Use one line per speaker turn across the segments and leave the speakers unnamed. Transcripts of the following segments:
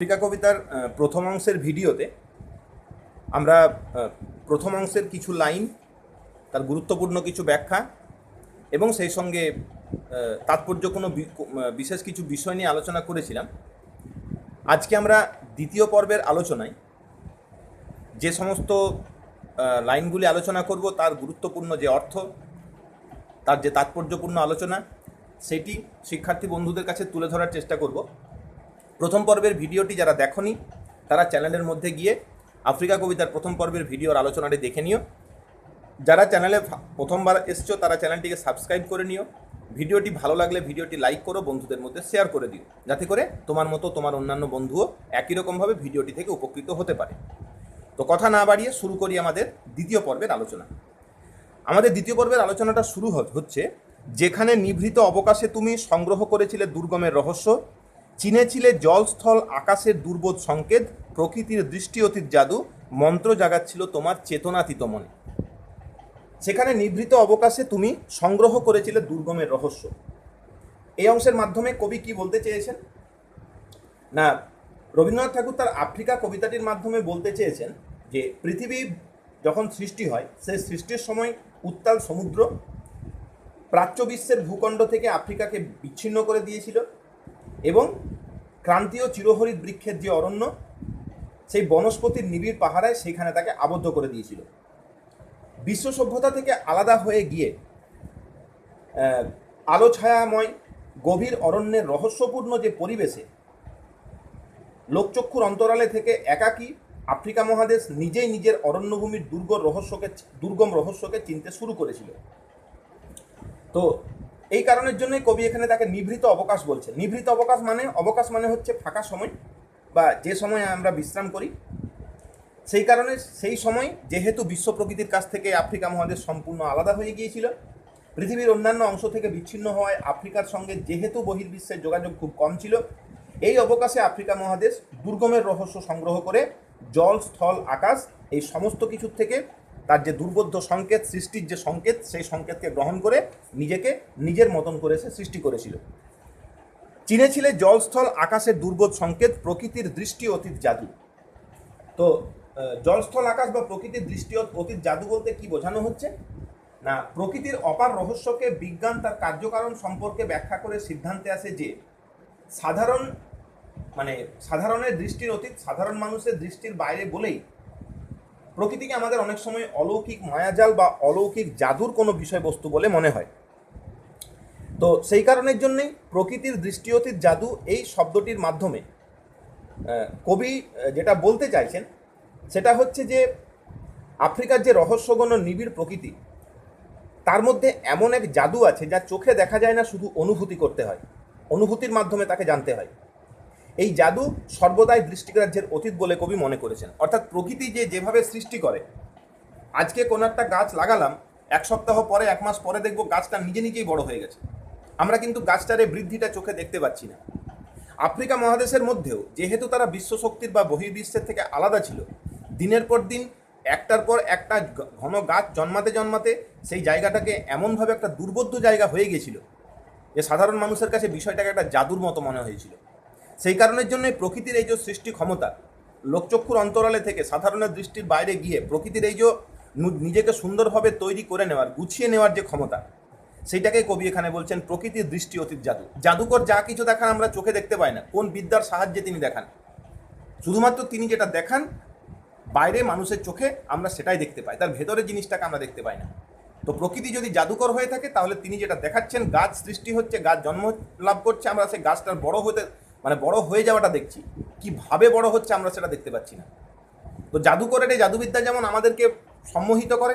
Africa কবিতার প্রথম অংশের ভিডিওতে আমরা প্রথম অংশের কিছু লাইন, তার গুরুত্বপূর্ণ কিছু ব্যাখ্যা এবং সেই সঙ্গে তাৎপর্য কোনো বিশেষ কিছু বিষয় নিয়ে আলোচনা করেছিলাম। আজকে আমরা দ্বিতীয় পর্বের আলোচনায় যে সমস্ত লাইনগুলি আলোচনা করব, তার গুরুত্বপূর্ণ যে অর্থ, তার যে তাৎপর্যপূর্ণ আলোচনা, সেটি শিক্ষার্থী বন্ধুদের কাছে তুলে ধরার চেষ্টা করব। প্রথম পর্বের ভিডিওটি যারা দেখনি, তারা চ্যানেলের মধ্যে গিয়ে আফ্রিকা কবিতার প্রথম পর্বের ভিডিওর আলোচনাটি দেখে নিও। যারা চ্যানেলে প্রথমবার এসছো, তারা চ্যানেলটিকে সাবস্ক্রাইব করে নিও। ভিডিওটি ভালো লাগলে ভিডিওটি লাইক করো, বন্ধুদের মধ্যে শেয়ার করে দিও। যাতে করে তোমার মতো তোমার অন্যান্য বন্ধুও একই রকমভাবে ভিডিওটি থেকে উপকৃত হতে পারে। তো কথা না বাড়িয়ে শুরু করি আমাদের দ্বিতীয় পর্বের আলোচনা। আমাদের দ্বিতীয় পর্বের আলোচনাটা শুরু হচ্ছে, যেখানে নিভৃত অবকাশে তুমি সংগ্রহ করেছিলে দুর্গমের রহস্য চিনেছিলে জলস্থল আকাশের দুর্বোধ সংকেত, প্রকৃতির দৃষ্টি অতীত জাদু, মন্ত্র জাগাচ্ছিল তোমার চেতনাতীত মনে সেখানে নিভৃত অবকাশে তুমি সংগ্রহ করেছিলে দুর্গমের রহস্য। এই অংশের মাধ্যমে কবি কি বলতে চেয়েছেন? না, রবীন্দ্রনাথ ঠাকুর তার আফ্রিকা কবিতাটির মাধ্যমে বলতে চেয়েছেন যে, পৃথিবী যখন সৃষ্টি হয় সেই সৃষ্টির সময় উত্তাল সমুদ্র, প্রাচ্য বিশ্বের ভূখণ্ড থেকে আফ্রিকাকে বিচ্ছিন্ন করে দিয়েছিল। এবং ক্রান্তীয় চিরহরিত বৃক্ষের যে অরণ্য, সেই বনস্পতির নিবিড় পাহারায় সেখানে তাকে আবদ্ধ করে দিয়েছিল। বিশ্ব সভ্যতা থেকে আলাদা হয়ে গিয়ে আলো ছায়াময় গভীর অরণ্যের রহস্যপূর্ণ যে পরিবেশে, লোকচক্ষুর অন্তরালে থেকে একাকী আফ্রিকা মহাদেশ নিজেই নিজের অরণ্যভূমির দুর্গ রহস্যকে, দুর্গম রহস্যকে চিনতে শুরু করেছিল। তো এই কারণের জন্যই কবি এখানে তাকে নিভৃত অবকাশ বলছে নিভৃত অবকাশ মানে অবকাশ মানে হচ্ছে ফাঁকা সময় বা যে সময় আমরা বিশ্রাম করি। সেই কারণে সেই সময় যেহেতু বিশ্ব প্রকৃতির কাছ থেকে আফ্রিকা মহাদেশ সম্পূর্ণ আলাদা হয়ে গিয়েছিল, পৃথিবীর অন্যান্য অংশ থেকে বিচ্ছিন্ন হওয়ায় আফ্রিকার সঙ্গে যেহেতু বহির্বিশ্বের যোগাযোগ খুব কম ছিল, এই অবকাশে আফ্রিকা মহাদেশ দুর্গমের রহস্য সংগ্রহ করে জল, স্থল, আকাশ এই সমস্ত কিছুর থেকে তার যে দুর্বোধ্য সংকেত, সৃষ্টির যে সংকেত, সেই সংকেতকে গ্রহণ করে নিজেকে নিজের মতন করে সে সৃষ্টি করেছিল। চিনেছিলে জলস্থল আকাশের দুর্বোধ সংকেত, প্রকৃতির দৃষ্টি অতীত জাদু। তো জলস্থল আকাশ বা প্রকৃতির দৃষ্টি অতীত জাদু বলতে কি বোঝানো হচ্ছে? না, প্রকৃতির অপার রহস্যকে বিজ্ঞান তার কার্যকারণ সম্পর্কে ব্যাখ্যা করে সিদ্ধান্তে আসে যে, সাধারণ মানে সাধারণের দৃষ্টির অতীত, সাধারণ মানুষের দৃষ্টির বাইরে বলেই প্রকৃতিকে আমাদের অনেক সময় অলৌকিক মায়াজাল বা অলৌকিক জাদুর কোনো বিষয়বস্তু বলে মনে হয়। তো সেই কারণের জন্যই প্রকৃতির দৃষ্টি অতীত জাদু এই শব্দটির মাধ্যমে কবি যেটা বলতে চাইছেন, সেটা হচ্ছে যে আফ্রিকার যে রহস্যগণ নিবিড় প্রকৃতি, তার মধ্যে এমন এক জাদু আছে যা চোখে দেখা যায় না, শুধু অনুভূতি করতে হয়। অনুভূতির মাধ্যমে তাকে জানতে হয়। এই জাদু সর্বদাই দৃষ্টিগ্রাহ্যের অতীত বলে কবি মনে করেছেন। অর্থাৎ প্রকৃতি যে যেভাবে সৃষ্টি করে, আজকে কোনো একটা গাছ লাগালাম, এক সপ্তাহ পরে, এক মাস পরে দেখব গাছটা নিজে নিজেই বড় হয়ে গেছে। আমরা কিন্তু গাছটার বৃদ্ধিটা চোখে দেখতে পাচ্ছি না। আফ্রিকা মহাদেশের মধ্যেও যেহেতু তারা বিশ্ব শক্তির বা বহির্বিশ্বের থেকে আলাদা ছিল, দিনের পর দিন, একটার পর একটা ঘন গাছ জন্মাতে জন্মাতে সেই জায়গাটাকে এমনভাবে একটা দুর্বোধ্য জায়গা হয়ে গেছিল যে সাধারণ মানুষের কাছে বিষয়টাকে একটা জাদুর মতো মনে হয়েছিল। সেই কারণের জন্য প্রকৃতির এই যে সৃষ্টি ক্ষমতা, লোকচক্ষুর অন্তরালে থেকে সাধারণের দৃষ্টির বাইরে গিয়ে প্রকৃতির এই যে নিজেকে সুন্দরভাবে তৈরি করে নেওয়ার, গুছিয়ে নেওয়ার যে ক্ষমতা সেইটাকে কবি এখানে বলছেন প্রকৃতির দৃষ্টি অতীত জাদু। জাদুকর যা কিছু দেখান আমরা চোখে দেখতে পাই না, কোন বিদ্যার সাহায্যে তিনি দেখান। শুধুমাত্র তিনি যেটা দেখান, বাইরে মানুষের চোখে আমরা সেটাই দেখতে পাই, তার ভেতরের জিনিসটাকে আমরা দেখতে পাই না। তো প্রকৃতি যদি জাদুকর হয়ে থাকে, তাহলে তিনি যেটা দেখাচ্ছেন, গাছ সৃষ্টি হচ্ছে, গাছ জন্ম লাভ করছে, আমরা সেই গাছটার বড় হতে মানে বড় হয়ে যাওয়াটা দেখছি। কীভাবে বড় হচ্ছে আমরা সেটা দেখতে পাচ্ছি না। তো জাদুকরের এই জাদুবিদ্যা যেমন আমাদেরকে সম্মোহিত করে,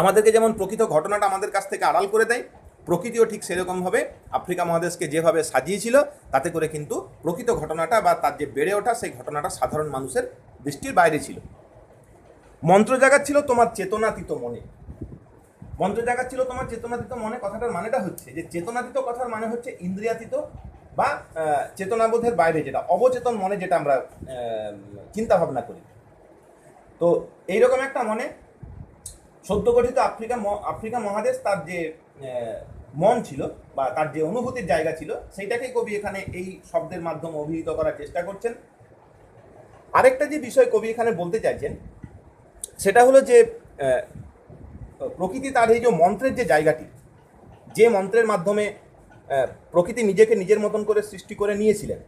আমাদেরকে যেমন প্রকৃত ঘটনাটা আমাদের কাছ থেকে আড়াল করে দেয়, প্রকৃতিও ঠিক সেরকমভাবে আফ্রিকা মহাদেশকে যেভাবে সাজিয়েছিল, তাতে করে কিন্তু প্রকৃত ঘটনাটা বা তার যে বেড়ে ওঠা, সেই ঘটনাটা সাধারণ মানুষের দৃষ্টির বাইরে ছিল। মন্ত্র জাগাচ্ছিল তোমার চেতনাতীত মনে। মন্ত্র জাগাচ্ছিল তোমার চেতনাতীত মনে কথাটার মানেটা হচ্ছে যে, চেতনাতীত কথার মানে হচ্ছে ইন্দ্রিয়াতীত বা চেতনাবোধের বাইরে যেটা, অবচেতন মনে যেটা আমরা চিন্তা ভাবনা করি। তো এইরকম একটা মনে, সদ্য গঠিত আফ্রিকা আফ্রিকা মহাদেশ তার যে মন ছিল বা তার যে অনুভূতির জায়গা ছিল, সেইটাকেই কবি এখানে এই শব্দের মাধ্যমে অভিহিত করার চেষ্টা করছেন। আরেকটা যে বিষয় কবি এখানে বলতে চাইছেন, সেটা হলো যে প্রকৃতি তার এই যে মন্ত্রের যে জায়গাটি, যে মন্ত্রের মাধ্যমে প্রকৃতি নিজেকে নিজের মতন করে সৃষ্টি করে নিয়েছিলেন।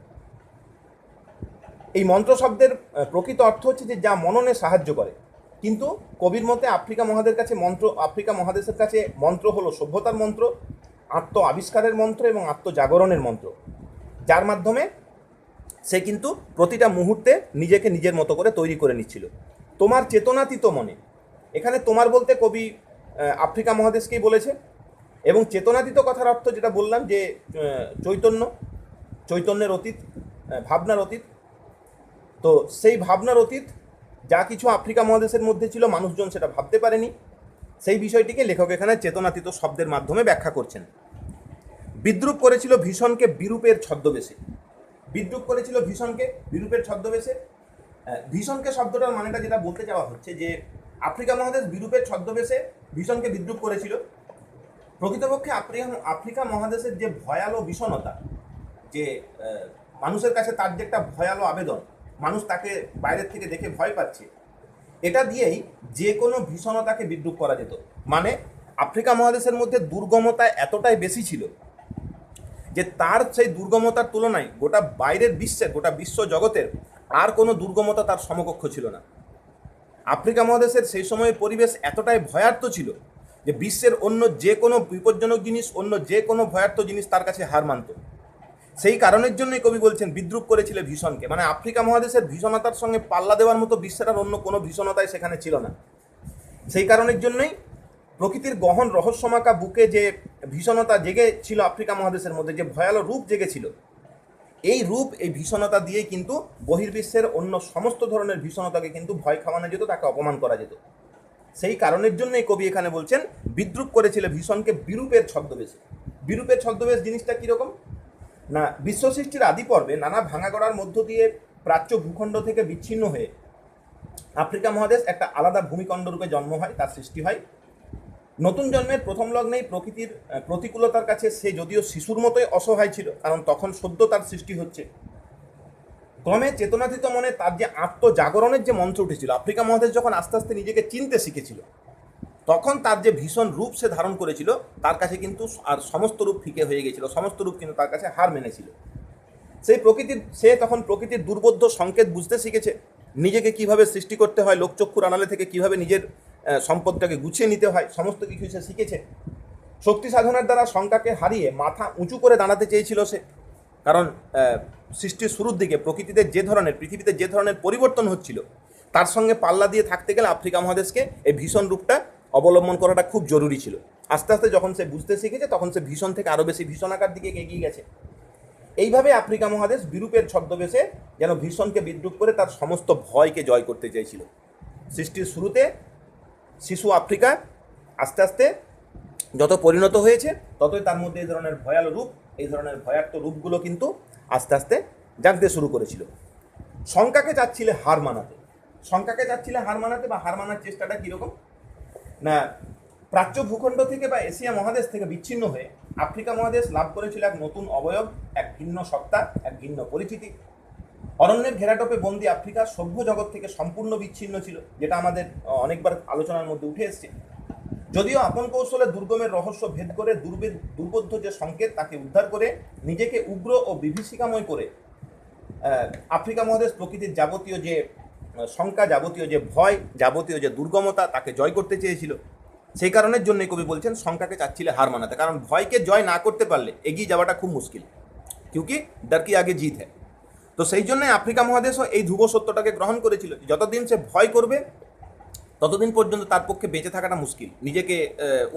এই মন্ত্র শব্দের প্রকৃত অর্থ হচ্ছে যে যা মননে সাহায্য করে। কিন্তু কবির মতে আফ্রিকা মহাদের কাছে মন্ত্র, আফ্রিকা মহাদেশের কাছে মন্ত্র হলো সভ্যতার মন্ত্র আত্ম আবিষ্কারের মন্ত্র এবং আত্মজাগরণের মন্ত্র। যার মাধ্যমে সে কিন্তু প্রতিটা মুহূর্তে নিজেকে নিজের মতো করে তৈরি করে নিচ্ছিল। তোমার চেতনাতীত মনে। এখানে তোমার বলতে কবি আফ্রিকা মহাদেশকেই বলেছে এবং চেতনাতীত কথার অর্থ যেটা বললাম যে চৈতন্য, চৈতন্যের অতীত ভাবনার অতীত। তো সেই ভাবনার অতীত, যা কিছু আফ্রিকা মহাদেশের মধ্যে ছিল, মানুষজন সেটা ভাবতে পারেনি। সেই বিষয়টিকে লেখক এখানে চেতনাতীত শব্দের মাধ্যমে ব্যাখ্যা করছেন। বিদ্রুপ করেছিল ভীষণকে বিরূপের ছদ্মবেশে। বিদ্রুপ করেছিল ভীষণকে বিরূপের ছদ্মবেশে। ভীষণকে শব্দটার মানেটা যেটা বলতে চাওয়া হচ্ছে যে, আফ্রিকা মহাদেশ বিরূপের ছদ্মবেশে ভীষণকে বিদ্রুপ করেছিল। প্রকৃতপক্ষে আফ্রিকা মহাদেশের যে ভয়ালো বিষণতা যে মানুষের কাছে তার যে একটা ভয়ালো আবেদন, মানুষ তাকে বাইরের থেকে দেখে ভয় পাচ্ছে, এটা দিয়েই যে কোনো ভীষণতাকে বিদ্রুপ করা যেত। মানে আফ্রিকা মহাদেশের মধ্যে দুর্গমতা এতটাই বেশি ছিল যে তার সেই দুর্গমতার তুলনায় গোটা বাইরের বিশ্বের, গোটা বিশ্ব জগতের আর কোনো দুর্গমতা তার সমকক্ষ ছিল না। আফ্রিকা মহাদেশের সেই সময়ের পরিবেশ এতটাই ভয়ার্থ ছিল যে বিশ্বের অন্য যে কোনো বিপজ্জনক জিনিস, অন্য যে কোনো ভয়ার্থ জিনিস তার কাছে হার মানত সেই কারণের জন্যই কবি বলছেন, বিদ্রুপ করেছিল ভীষণকে। মানে আফ্রিকা মহাদেশের ভীষণতার সঙ্গে পাল্লা দেওয়ার মতো বিশ্বের আর অন্য কোনো ভীষণতাই সেখানে ছিল না। সেই কারণের জন্যই প্রকৃতির গহন রহস্যমাকা বুকে যে ভীষণতা জেগে ছিল আফ্রিকা মহাদেশের মধ্যে, যে ভয়ালো রূপ জেগেছিল এই রূপ, এই ভীষণতা দিয়েই কিন্তু বহির্বিশ্বের অন্য সমস্ত ধরনের ভীষণতাকে কিন্তু ভয় খাওয়ানো যেত, তাকে অপমান করা যেত। সেই কারণের জন্যই কবি এখানে বলছেন, বিদ্রুপ করেছিল ভীষণকে বিরূপের ছদ্মবেশে। বিরূপের ছদ্মবেশ জিনিসটা কীরকম? না বিশ্ব সৃষ্টির আদি পর্বে নানা ভাঙাগড়ার মধ্য দিয়ে প্রাচ্য ভূখণ্ড থেকে বিচ্ছিন্ন হয়ে আফ্রিকা মহাদেশ একটা আলাদা ভূমিখণ্ড রূপে জন্ম হয়, তার সৃষ্টি হয়। নতুন জন্মের প্রথম লগ্নেই প্রকৃতির প্রতিকূলতার কাছে সে যদিও শিশুর মতোই অসহায় ছিল, কারণ তখন সদ্য তার সৃষ্টি হচ্ছে। ক্রমে চেতনাতীত মনে তার যে আত্মজাগরণের যে মন্ত্র উঠেছিল, আফ্রিকা মহাদেশ যখন আস্তে আস্তে নিজেকে চিনতে শিখেছিল, তখন তার যে ভীষণ রূপ সে ধারণ করেছিল, তার কাছে কিন্তু আর সমস্ত রূপ ফিকে হয়ে গেছিল, সমস্ত রূপ কিন্তু তার কাছে হার মেনেছিল। সেই প্রকৃতির সে তখন প্রকৃতির দুর্বোধ্য সংকেত বুঝতে শিখেছে, নিজেকে কীভাবে সৃষ্টি করতে হয়, লোকচক্ষুর আনালে থেকে কীভাবে নিজের সম্পদটাকে গুছিয়ে নিতে হয়, সমস্ত কিছু সে শিখেছে। শক্তি সাধনার দ্বারা শঙ্কাকে হারিয়ে মাথা উঁচু করে দাঁড়াতে চেয়েছিল সে। কারণ সৃষ্টির শুরুর দিকে প্রকৃতিতে যে ধরনের, পৃথিবীতে যে ধরনের পরিবর্তন হচ্ছিল, তার সঙ্গে পাল্লা দিয়ে থাকতে গেলে আফ্রিকা মহাদেশকে এই ভীষণ রূপটা অবলম্বন করাটা খুব জরুরি ছিল। আস্তে আস্তে যখন সে বুঝতে শিখেছে, তখন সে ভীষণ থেকে আরও বেশি ভীষণ আকার দিকে এগিয়ে গেছে। এইভাবে আফ্রিকা মহাদেশ বিরূপের ছদ্মবেশে যেন ভীষণকে বিদ্রুপ করে তার সমস্ত ভয়কে জয় করতে চেয়েছিল। সৃষ্টির শুরুতে শিশু আফ্রিকা আস্তে আস্তে যত পরিণত হয়েছে, ততই তার মধ্যে এই ধরনের ভয়াল রূপ এই ধরনের ভয়ার্থ রূপগুলো কিন্তু আস্তে আস্তে জাগতে শুরু করেছিল। শঙ্কাকে চাচ্ছিলে হার মানাতে। শঙ্কাকে চাচ্ছিলে হার মানাতে বা হার মানার চেষ্টাটা কীরকম? না, প্রাচ্য ভূখণ্ড থেকে বা এশিয়া মহাদেশ থেকে বিচ্ছিন্ন হয়ে আফ্রিকা মহাদেশ লাভ করেছিল এক নতুন অবয়ব, এক ভিন্ন সত্তা, এক ভিন্ন পরিচিতি। অরণ্যের ঘেরাটোপে বন্দি আফ্রিকা সভ্য জগৎ থেকে সম্পূর্ণ বিচ্ছিন্ন ছিল, যেটা আমাদের অনেকবার আলোচনার মধ্যে উঠে এসছে। যদিও আপন কৌশলে দুর্গমের রহস্য ভেদ করে দুর্বে দুর্বোধ্য যে সংকেত তাকে উদ্ধার করে নিজেকে উগ্র ও বিভীষিকাময় করে আফ্রিকা মহাদেশ প্রকৃতির যাবতীয় যে শঙ্কা, যাবতীয় যে ভয়, যাবতীয় যে দুর্গমতা তাকে জয় করতে চেয়েছিল। সেই কারণের জন্যই কবি বলছেন, শঙ্কাকে চাচ্ছিলে হার মানাতে। কারণ ভয়কে জয় না করতে পারলে এগিয়ে যাওয়াটা খুব মুশকিল। কিউকি ডার কি আগে জিত হ্যাঁ তো সেই জন্যই আফ্রিকা মহাদেশও এই ধ্রুব সত্যটাকে গ্রহণ করেছিল যতদিন সে ভয় করবে ততদিন পর্যন্ত তার পক্ষে বেঁচে থাকাটা মুশকিল। নিজেকে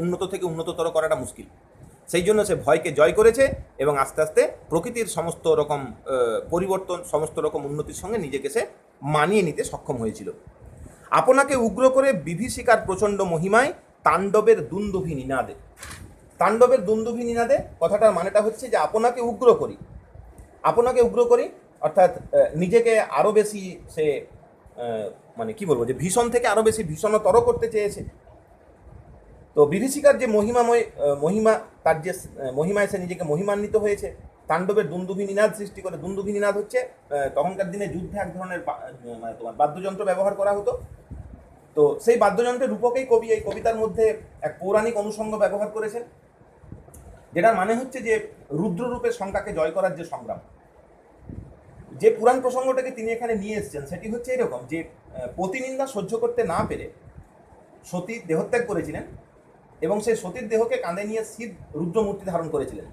উন্নত থেকে উন্নততর করাটা মুশকিল। সেই জন্য সে ভয়কে জয় করেছে এবং আস্তে আস্তে প্রকৃতির সমস্ত রকম পরিবর্তন, সমস্ত রকম উন্নতির সঙ্গে নিজেকে সে মানিয়ে নিতে সক্ষম হয়েছিল। আপনাকে উগ্র করে বিভীষিকার প্রচণ্ড মহিমায় তাণ্ডবের দুন্দুভি নিনাদে। তাণ্ডবের দুন্দুভি নিনাদে, কথাটার মানেটা হচ্ছে যে আপনাকে উগ্র করি। আপনাকে উগ্র করি, অর্থাৎ নিজেকে আরও বেশি সে মানে কি বলব, যে ভীষণ থেকে আরও বেশি ভীষণতর করতে চেয়েছে। তো বিভীষিকার যে মহিমাময় মহিমা, তার যে মহিমায় সে নিজেকে মহিমান্বিত হয়েছে, তাণ্ডবের দুন্দুভি নিনাদ সৃষ্টি করে, দুন্দুভি নিনাদ হচ্ছে তখনকার দিনে যুদ্ধে এক ধরনের মানে তোমার বাদ্যযন্ত্র ব্যবহার করা হতো। তো সেই বাদ্যযন্ত্রের রূপকেই কবি, এই কবিতার মধ্যে এক পৌরাণিক অনুষঙ্গ ব্যবহার করেছেন, যেটার মানে হচ্ছে যে রুদ্ররূপের সংখ্যাকে জয় করার যে সংগ্রাম। যে পুরাণ প্রসঙ্গটাকে তিনি এখানে নিয়ে এসেছেন, সেটি হচ্ছে এরকম যে প্রতিনিন্দা সহ্য করতে না পেরে সতী দেহত্যাগ করেছিলেন এবং সেই সতীর দেহকে কাঁধে নিয়ে শিব রুদ্রমূর্তি ধারণ করেছিলেন।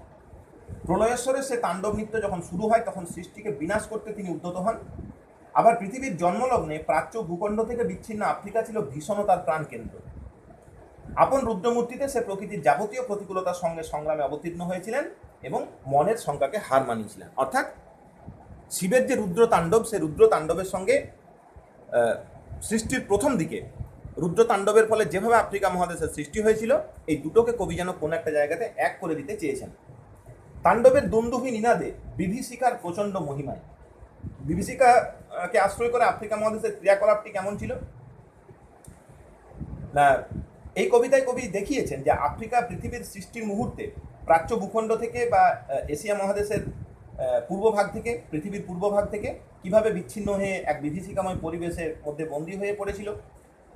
প্রলয়েশ্বরের সে তাণ্ডব নৃত্য যখন শুরু হয়, তখন সৃষ্টিকে বিনাশ করতে তিনি উদ্যত হন। আবার পৃথিবীর জন্মলগ্নে প্রাচ্য ভূখণ্ড থেকে বিচ্ছিন্ন আফ্রিকা ছিল ভীষণতার প্রাণকেন্দ্র। আপন রুদ্রমূর্তিতে সে প্রকৃতির যাবতীয় প্রতিকূলতার সঙ্গে সংগ্রামে অবতীর্ণ হয়েছিলেন এবং মনের সংখ্যাকে হার মানিয়েছিলেন। অর্থাৎ শিবের যে রুদ্র তাণ্ডব সে রুদ্র তাণ্ডবের সঙ্গে সৃষ্টির প্রথম দিকে রুদ্র তাণ্ডবের ফলে যেভাবে আফ্রিকা মহাদেশের সৃষ্টি হয়েছিল, এই দুটোকে কবি যেন কোনো একটা জায়গাতে এক করে দিতে চেয়েছেন। তাণ্ডবের দুন্দুভি নিনাদে বিভীষিকার প্রচণ্ড মহিমায়। বিভীষিকাকে আশ্রয় করে আফ্রিকা মহাদেশের ক্রিয়াকলাপটি কেমন ছিল? না, এই কবিতায় কবি দেখিয়েছেন যে আফ্রিকা পৃথিবীর সৃষ্টির মুহূর্তে প্রাচ্য ভূখণ্ড থেকে বা এশিয়া মহাদেশের আহ, পূর্বভাগ থেকে পৃথিবীর পূর্বভাগ থেকে কীভাবে বিচ্ছিন্ন হয়ে এক বিভীষিকাময় পরিবেশের মধ্যে বন্দী হয়ে পড়েছিল।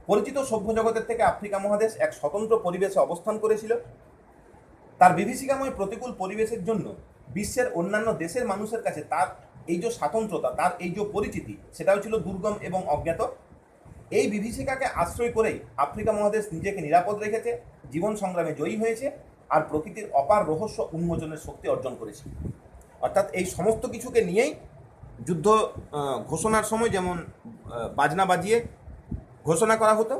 পরিচিত সভ্য জগতের থেকে আফ্রিকা মহাদেশ এক স্বতন্ত্র পরিবেশে অবস্থান করেছিল। তার বিভীষিকাময় প্রতিকূল পরিবেশের জন্য বিশ্বের অন্যান্য দেশের মানুষের কাছে তার এই যে স্বাতন্ত্রতা তার এই যে পরিচিতি সেটাও ছিল দুর্গম এবং অজ্ঞাত। এই বিভীষিকাকে আশ্রয় করেই আফ্রিকা মহাদেশ নিজেকে নিরাপদ রেখেছে জীবন সংগ্রামে জয়ী হয়েছে আর প্রকৃতির অপার রহস্য উন্মোচনের শক্তি অর্জন করেছে। অর্থাৎ এই সমস্ত কিছুকে নিয়েই যুদ্ধ ঘোষণার সময় যেমন বাজনা বাজিয়ে ঘোষণা করা হতো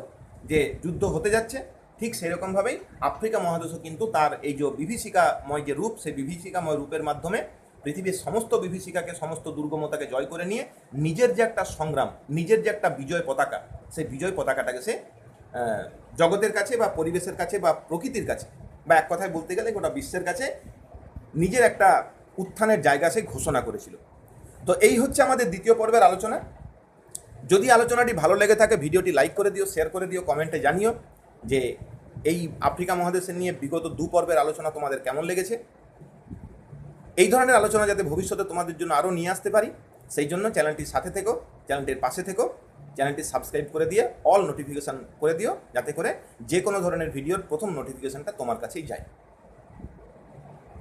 যে যুদ্ধ হতে যাচ্ছে, ঠিক সেরকমভাবেই আফ্রিকা মহাদেশও কিন্তু তার এই যে বিভীষিকাময় যে রূপ, সেই বিভীষিকাময় রূপের মাধ্যমে পৃথিবীর সমস্ত বিভীষিকাকে, সমস্ত দুর্গমতাকে জয় করে নিয়ে নিজের যে একটা সংগ্রাম, নিজের যে একটা বিজয় পতাকা, সেই বিজয় পতাকাটাকে সে জগতের কাছে বা পরিবেশের কাছে বা প্রকৃতির কাছে, বা এক কথায় বলতে গেলে গোটা বিশ্বের কাছে নিজের একটা উত্থানের জায়গা সে ঘোষণা করেছিল। তো এই হচ্ছে আমাদের দ্বিতীয় পর্বের আলোচনা। যদি আলোচনাটি ভালো লেগে থাকে, ভিডিওটি লাইক করে দিও, শেয়ার করে দিও, কমেন্টে জানিও যে এই আফ্রিকা মহাদেশের নিয়ে বিগত দু পর্বের আলোচনা তোমাদের কেমন লেগেছে। এই ধরনের আলোচনা যাতে ভবিষ্যতে তোমাদের জন্য আরও নিয়ে আসতে পারি, সেই জন্য চ্যানেলটির সাথে থেকো, চ্যানেলটির পাশে থেকো, চ্যানেলটি সাবস্ক্রাইব করে দিয়ে অল নোটিফিকেশান করে দিও, যাতে করে যে কোনো ধরনের ভিডিওর প্রথম নোটিফিকেশানটা তোমার কাছেই যায়।